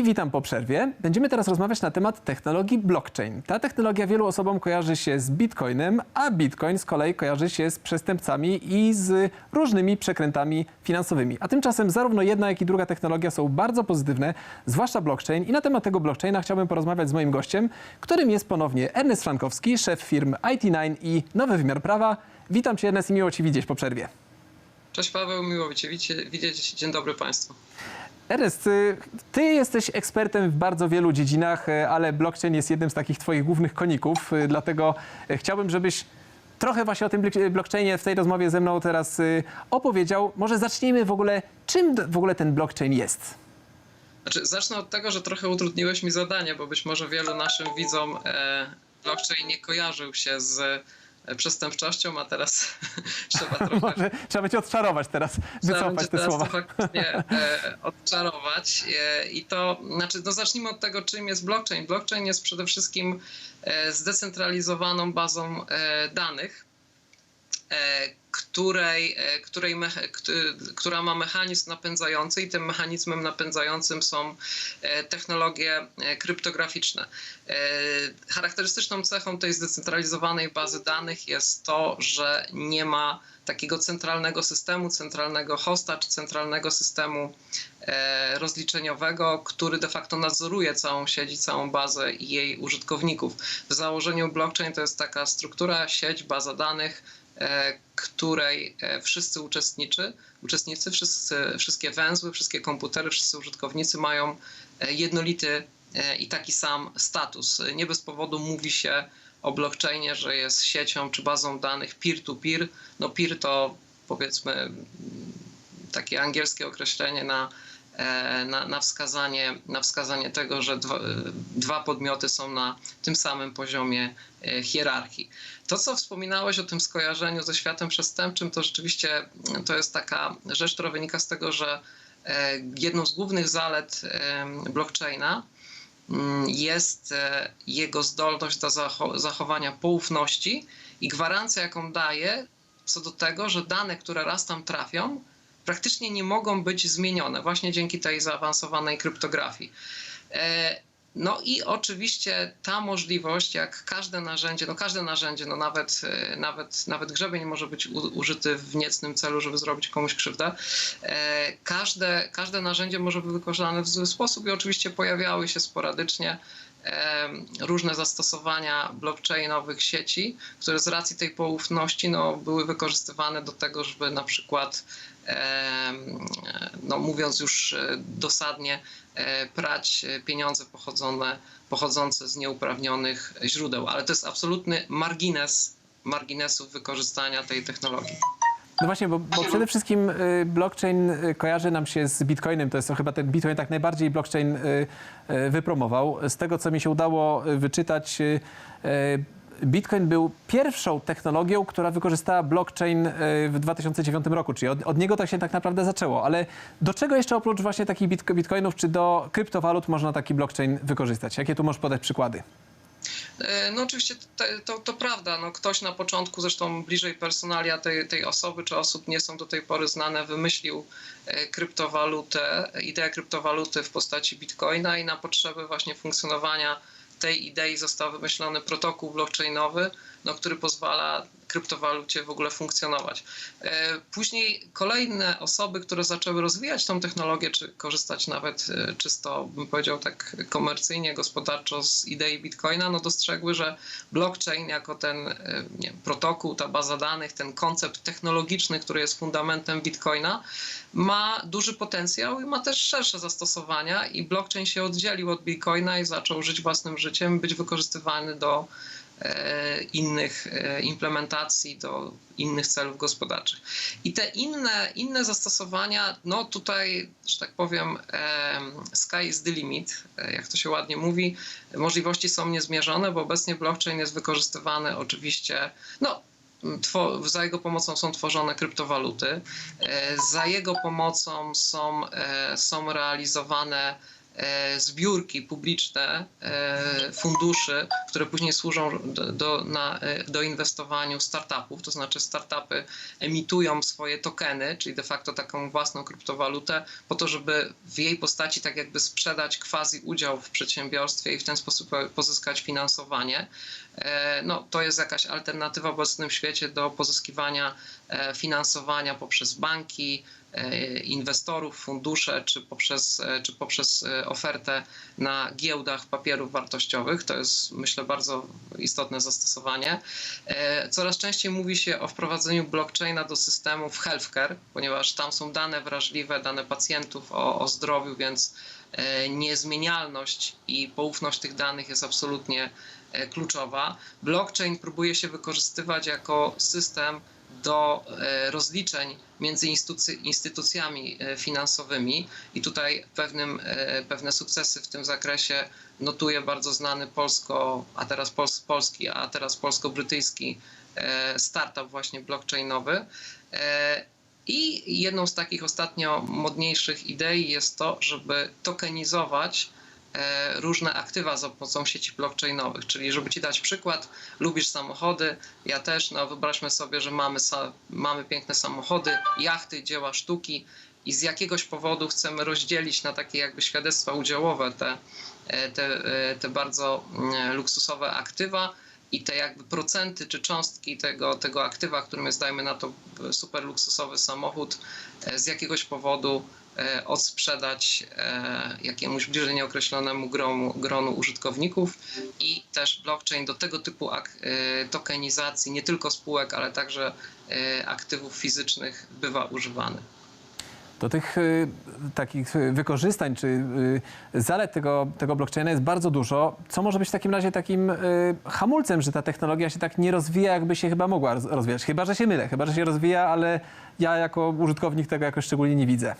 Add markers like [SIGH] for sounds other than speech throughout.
I witam po przerwie. Będziemy teraz rozmawiać na temat technologii blockchain. Ta technologia wielu osobom kojarzy się z bitcoinem, a bitcoin z kolei kojarzy się z przestępcami i z różnymi przekrętami finansowymi. A tymczasem zarówno jedna, jak i druga technologia są bardzo pozytywne, zwłaszcza blockchain. I na temat tego blockchaina chciałbym porozmawiać z moim gościem, którym jest ponownie Ernest Frankowski, szef firm IT9 i Nowy Wymiar Prawa. Witam Cię Ernest i miło Ci widzieć po przerwie. Cześć Paweł, miło Cię widzieć. Dzień dobry Państwu. Ernest, y, ty jesteś ekspertem w bardzo wielu dziedzinach, y, ale blockchain jest jednym z takich twoich głównych koników, y, dlatego chciałbym, żebyś trochę właśnie o tym blockchainie w tej rozmowie ze mną teraz opowiedział. Może zacznijmy w ogóle, czym w ogóle ten blockchain jest? Znaczy, zacznę od tego, że trochę utrudniłeś mi zadanie, bo być może wielu naszym widzom e, blockchain nie kojarzył się z przestępczością, a teraz [LAUGHS] trzeba [LAUGHS] trochę Może trzeba będzie odczarować teraz, Trzeba wycofać te teraz słowa. faktycznie e, odczarować. E, I to, znaczy, no zacznijmy od tego, czym jest blockchain. Blockchain jest przede wszystkim e, zdecentralizowaną bazą e, danych, e, której, e, której mecha, kt- która ma mechanizm napędzający i tym mechanizmem napędzającym są e, technologie e, kryptograficzne. E, Charakterystyczną cechą tej zdecentralizowanej bazy danych jest to, że nie ma takiego centralnego systemu, centralnego hosta czy centralnego systemu e, rozliczeniowego, który de facto nadzoruje całą sieć całą bazę i jej użytkowników. W założeniu blockchain to jest taka struktura, sieć, baza danych, e, której e, wszyscy uczestniczy, uczestnicy, wszyscy, wszystkie węzły, wszystkie komputery, wszyscy użytkownicy mają e, jednolity e, i taki sam status. Nie bez powodu mówi się o blockchainie, że jest siecią czy bazą danych peer-to-peer. No peer to powiedzmy takie angielskie określenie na, e, na, na, wskazanie, na wskazanie tego, że dwa, e, dwa podmioty są na tym samym poziomie e, hierarchii. To, co wspominałeś o tym skojarzeniu ze światem przestępczym, to rzeczywiście mm, to jest taka rzecz, która wynika z tego, że e, jedną z głównych zalet blockchaina mm, jest e, jego zdolność do zacho- zachowania poufności i gwarancja, jaką daje co do tego, że dane, które raz tam trafią, praktycznie nie mogą być zmienione właśnie dzięki tej zaawansowanej kryptografii. E, No i oczywiście ta możliwość, jak każde narzędzie, no każde narzędzie, no nawet, e, nawet, nawet grzebień może być użyty w niecnym celu, żeby zrobić komuś krzywdę. E, Każde, każde narzędzie może być wykorzystane w zły sposób i oczywiście pojawiały się sporadycznie różne zastosowania blockchainowych sieci, które z racji tej poufności no, były wykorzystywane do tego, żeby na przykład, no, mówiąc już e, dosadnie, e, prać e, pieniądze pochodzone, pochodzące z nieuprawnionych źródeł. Ale to jest absolutny margines marginesów wykorzystania tej technologii. No właśnie, bo, bo przede wszystkim y, blockchain y, kojarzy nam się z bitcoinem. To jest to chyba ten bitcoin tak najbardziej blockchain y, wypromował. Z tego, co mi się udało wyczytać, Bitcoin był pierwszą technologią, która wykorzystała blockchain w 2009 roku, czyli od, od niego tak się tak naprawdę zaczęło. Ale do czego jeszcze oprócz właśnie takich bitco- bitcoinów, czy do kryptowalut można taki blockchain wykorzystać? Jakie tu możesz podać przykłady? E, No oczywiście to, to, to prawda. No, ktoś na początku, zresztą bliżej personalia tej, tej osoby czy osób nie są do tej pory znane, wymyślił e, kryptowalutę, ideę kryptowaluty w postaci bitcoina i na potrzeby właśnie funkcjonowania tej idei został wymyślony protokół blockchainowy, no, który pozwala kryptowalucie w ogóle funkcjonować. E, Później kolejne osoby, które zaczęły rozwijać tą technologię, czy korzystać nawet e, czysto, bym powiedział tak komercyjnie, gospodarczo z idei Bitcoina, no dostrzegły, że blockchain jako ten e, nie protokół, ta baza danych, ten koncept technologiczny, który jest fundamentem Bitcoina, ma duży potencjał i ma też szersze zastosowania i blockchain się oddzielił od Bitcoina i zaczął żyć własnym życiem, być wykorzystywany do innych e, implementacji, do innych celów gospodarczych. I te inne, inne zastosowania, no tutaj, że tak powiem, em, sky is the limit, e, jak to się ładnie mówi. Możliwości są niezmierzone, bo obecnie blockchain jest wykorzystywany oczywiście, no za jego pomocą są tworzone kryptowaluty, e, za jego pomocą są, e, są realizowane e, zbiórki publiczne e, funduszy, które później służą do, do, na, e, do inwestowania w startupów, to znaczy startupy emitują swoje tokeny, czyli de facto taką własną kryptowalutę, po to, żeby w jej postaci tak jakby sprzedać quasi udział w przedsiębiorstwie i w ten sposób pozyskać finansowanie. E, No, to jest jakaś alternatywa w obecnym świecie do pozyskiwania e, finansowania poprzez banki, e, inwestorów, fundusze, czy poprzez, e, czy poprzez e, ofertę na giełdach papierów wartościowych. To jest, myślę, bardzo istotne zastosowanie. E, Coraz częściej mówi się o wprowadzeniu blockchaina do systemów healthcare, ponieważ tam są dane wrażliwe, dane pacjentów o, o zdrowiu, więc e, niezmienialność i poufność tych danych jest absolutnie e, kluczowa. Blockchain próbuje się wykorzystywać jako system do e, rozliczeń między instytucjami e, finansowymi i tutaj pewnym, e, pewne sukcesy w tym zakresie notuje bardzo znany polsko, a teraz pols- polski, a teraz polsko-brytyjski startup właśnie blockchainowy. I jedną z takich ostatnio modniejszych idei jest to, żeby tokenizować różne aktywa za pomocą sieci blockchainowych. Czyli, żeby ci dać przykład, lubisz samochody, ja też, no wyobraźmy sobie, że mamy, mamy piękne samochody, jachty, dzieła sztuki i z jakiegoś powodu chcemy rozdzielić na takie jakby świadectwa udziałowe te, e, te, e, te bardzo mm, luksusowe aktywa i te jakby procenty czy cząstki tego, tego aktywa, którym jest, dajmy na to, super luksusowy samochód, e, z jakiegoś powodu e, odsprzedać e, jakiemuś bliżej nieokreślonemu gronu, gronu użytkowników i też blockchain do tego typu e, tokenizacji nie tylko spółek, ale także e, aktywów fizycznych bywa używany. Do tych y, takich wykorzystań czy y, zalet tego, tego blockchaina jest bardzo dużo. Co może być w takim razie takim y, hamulcem, że ta technologia się tak nie rozwija, jakby się chyba mogła roz- rozwijać? Chyba, że się mylę, chyba, że się rozwija, ale ja jako użytkownik tego jakoś szczególnie nie widzę.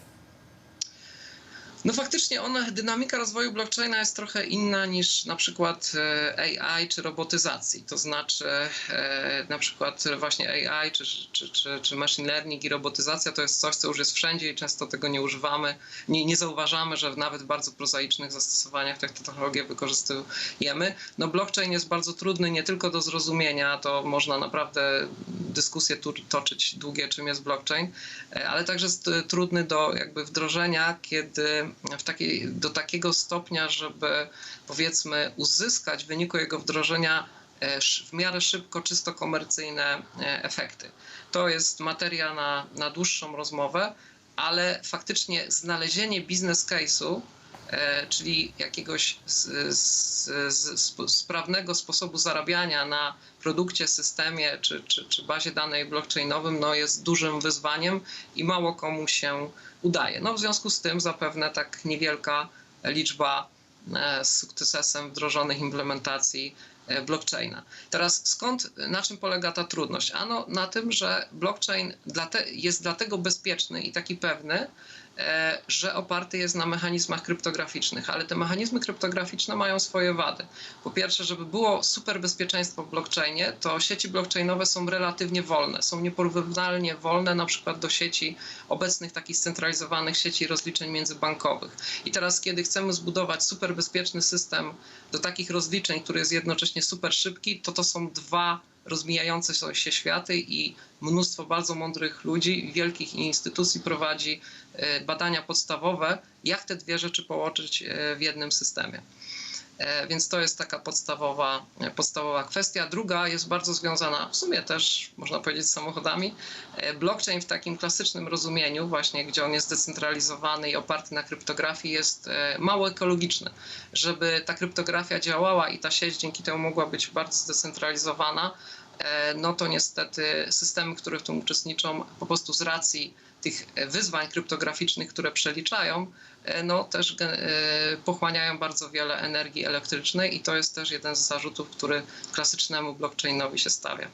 No faktycznie ona, dynamika rozwoju blockchaina jest trochę inna niż na przykład e, AI czy robotyzacji. To znaczy e, na przykład właśnie AI czy, czy, czy, czy machine learning i robotyzacja to jest coś, co już jest wszędzie i często tego nie używamy. Nie, nie zauważamy, że nawet w bardzo prozaicznych zastosowaniach tę technologię wykorzystujemy. No blockchain jest bardzo trudny nie tylko do zrozumienia, to można naprawdę dyskusje toczyć długie, czym jest blockchain, e, ale także jest trudny do jakby wdrożenia, kiedy w do takiego stopnia, żeby powiedzmy uzyskać w wyniku jego wdrożenia e, w miarę szybko, czysto komercyjne e, efekty. To jest materia na, na dłuższą rozmowę, ale faktycznie znalezienie biznes case'u, czyli jakiegoś z, z, z, sp- sprawnego sposobu zarabiania na produkcie, systemie czy, czy, czy bazie danej blockchainowym no jest dużym wyzwaniem i mało komu się udaje. No w związku z tym zapewne tak niewielka liczba e, z sukcesem wdrożonych implementacji e, blockchaina. Teraz skąd, na czym polega ta trudność? Ano na tym, że blockchain jest dlatego bezpieczny i taki pewny, e, że oparty jest na mechanizmach kryptograficznych, ale te mechanizmy kryptograficzne mają swoje wady. Po pierwsze, żeby było super bezpieczeństwo w blockchainie, to sieci blockchainowe są relatywnie wolne, są nieporównywalnie wolne na przykład do sieci obecnych takich scentralizowanych sieci rozliczeń międzybankowych. I teraz, kiedy chcemy zbudować super bezpieczny system do takich rozliczeń, który jest jednocześnie super szybki, to to są dwa rozmijające się światy i mnóstwo bardzo mądrych ludzi, wielkich instytucji prowadzi e, badania podstawowe, jak te dwie rzeczy połączyć e, w jednym systemie. E, Więc to jest taka podstawowa, e, podstawowa kwestia. Druga jest bardzo związana w sumie też, można powiedzieć, z samochodami. E, Blockchain w takim klasycznym rozumieniu, właśnie gdzie on jest zdecentralizowany i oparty na kryptografii, jest mało ekologiczny. Żeby ta kryptografia działała i ta sieć dzięki temu mogła być bardzo zdecentralizowana, no to niestety systemy, które w tym uczestniczą, po prostu z racji tych wyzwań kryptograficznych, które przeliczają, no też e, pochłaniają bardzo wiele energii elektrycznej i to jest też jeden z zarzutów, który klasycznemu blockchainowi się stawia.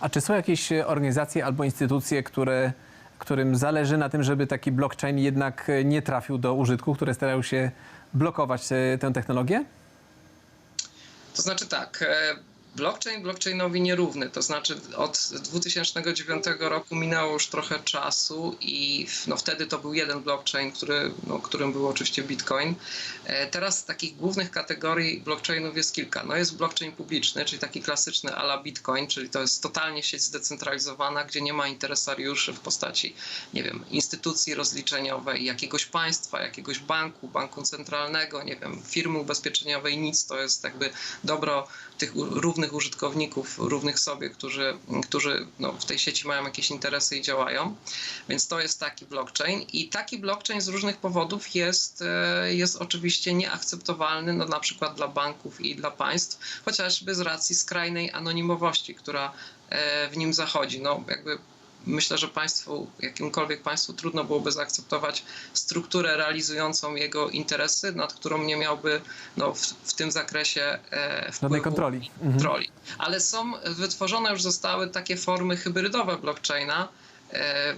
A czy są jakieś e, organizacje albo instytucje, które, którym zależy na tym, żeby taki blockchain jednak e, nie trafił do użytku, które starają się blokować e, tę technologię? To znaczy tak, e, Blockchain blockchainowi nierówny, to znaczy od 2009 roku minęło już trochę czasu i no wtedy to był jeden blockchain, który, no, którym był oczywiście Bitcoin. E, Teraz takich głównych kategorii blockchainów jest kilka. No jest blockchain publiczny, czyli taki klasyczny ala Bitcoin, czyli to jest totalnie sieć zdecentralizowana, gdzie nie ma interesariuszy w postaci, nie wiem, instytucji rozliczeniowej, jakiegoś państwa, jakiegoś banku, banku centralnego, nie wiem, firmy ubezpieczeniowej, nic. To jest jakby dobro tych u- użytkowników, równych sobie, którzy, którzy no, w tej sieci mają jakieś interesy i działają. Więc to jest taki blockchain i taki blockchain z różnych powodów jest, e, jest oczywiście nieakceptowalny, no, na przykład dla banków i dla państw, chociażby z racji skrajnej anonimowości, która e, w nim zachodzi. No, jakby myślę, że państwu, jakimkolwiek państwu trudno byłoby zaakceptować strukturę realizującą jego interesy, nad którą nie miałby no, w, w tym zakresie e, wpływu kontroli. Mhm. kontroli. Ale są, wytworzone już zostały takie formy hybrydowe blockchaina,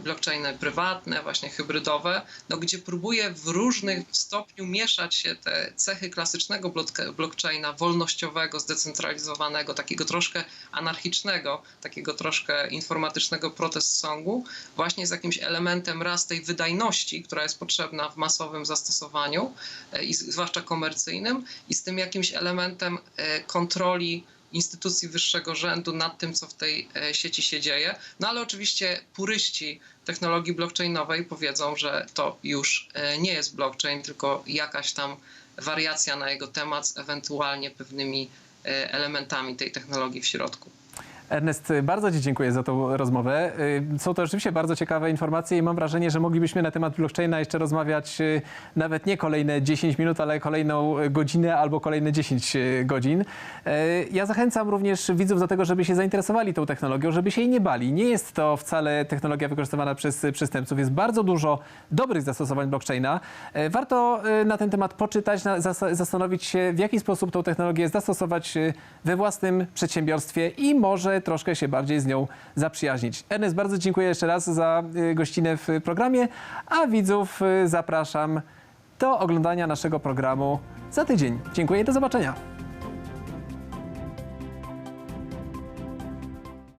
blockchainy prywatne, właśnie hybrydowe, no, gdzie próbuje w różnych stopniu mieszać się te cechy klasycznego blockchaina, wolnościowego, zdecentralizowanego, takiego troszkę anarchicznego, takiego troszkę informatycznego protest songu, właśnie z jakimś elementem raz tej wydajności, która jest potrzebna w masowym zastosowaniu, e, i zwłaszcza komercyjnym, i z tym jakimś elementem e, kontroli instytucji wyższego rzędu nad tym, co w tej e, sieci się dzieje. No ale oczywiście puryści technologii blockchainowej powiedzą, że to już e, nie jest blockchain, tylko jakaś tam wariacja na jego temat z ewentualnie pewnymi e, elementami tej technologii w środku. Ernest, bardzo Ci dziękuję za tą rozmowę. Y, Są to rzeczywiście bardzo ciekawe informacje i mam wrażenie, że moglibyśmy na temat blockchaina jeszcze rozmawiać y, nawet nie kolejne 10 minut, ale kolejną godzinę albo kolejne 10 y, godzin. Ja zachęcam również widzów do tego, żeby się zainteresowali tą technologią, żeby się jej nie bali. Nie jest to wcale technologia wykorzystywana przez przestępców. Jest bardzo dużo dobrych zastosowań blockchaina. Warto na ten temat poczytać, zastanowić się, w jaki sposób tą technologię zastosować we własnym przedsiębiorstwie i może troszkę się bardziej z nią zaprzyjaźnić. Ernest, bardzo dziękuję jeszcze raz za y, gościnę w programie, a widzów y, zapraszam do oglądania naszego programu za tydzień. Dziękuję, do zobaczenia.